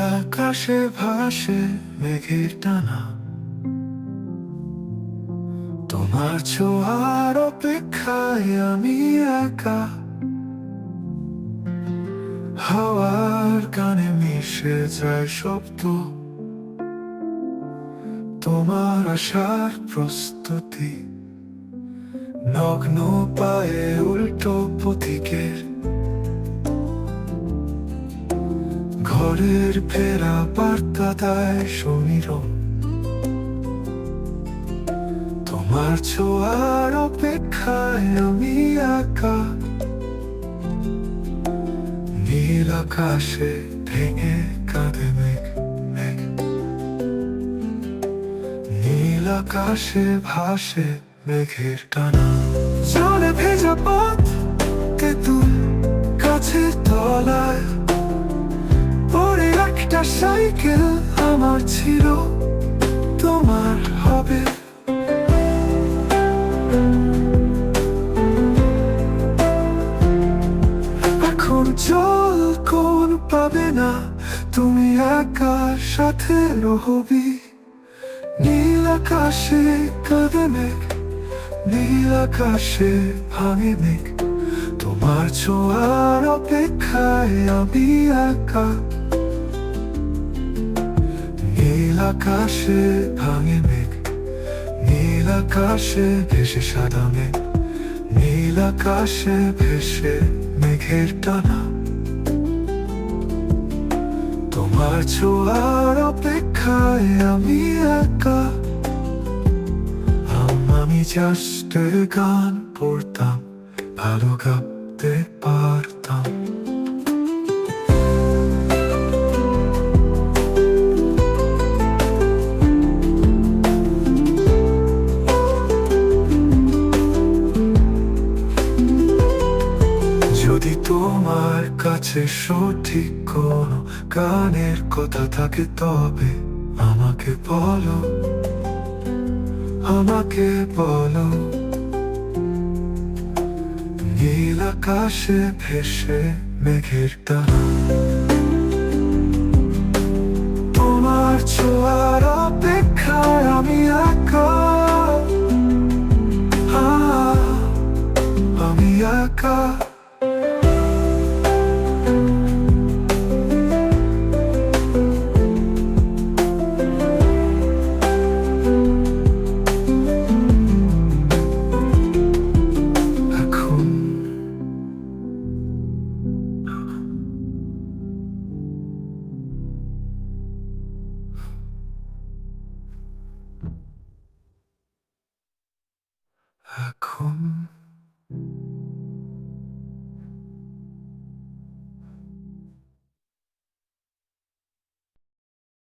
আকাশে ভাসে মেঘের টানা। তোমার ছোঁয়ার অপেক্ষায় আমি একা। হাওয়ার কানে মিশে যায় শব্দ। তোমার আসার প্রস্তুতি। নগ্ন পায়ে উল্টো পথিকের ঘরের ফেরা বার্তা দেয় সমীরণ তোমার ছোঁয়ার অপেক্ষায় আমি একা নীল আকাশে ভেঙে কাঁদে মেঘ মেঘ নীল আকাশে ভাসে মেঘের টানা জলে ভেজা পথ তেঁতুল সাইকেল আমার ছিল তোমার হবে। এখন জল কোন পাবে না, তুমি একার সাথে রহবি। নীল আকাশে কাঁদে মেঘ, নীল আকাশে ভাঙে মেঘ। তোমার ছোঁয়ার অপেক্ষায় আমি একা। আকাশে ভাঙে মেঘ, নীল আকাশে ভেসে সাদা মেঘ, নীল আকাশে ভেসে মেঘের টানা। তোমার ছোঁয়ার অপেক্ষায় আমি একা। আম- জাস্ট গান পড়তাম, ভালো গাইতে পারতাম কাছে সঠিক কোনো গানের কথা থাকে তবে আমাকে বলো আমাকে বলো। নীল আকাশে ভেসে মেঘের টানা তোমার ছোঁয়ার অপেক্ষায় আমি একা। আমি একা। এখন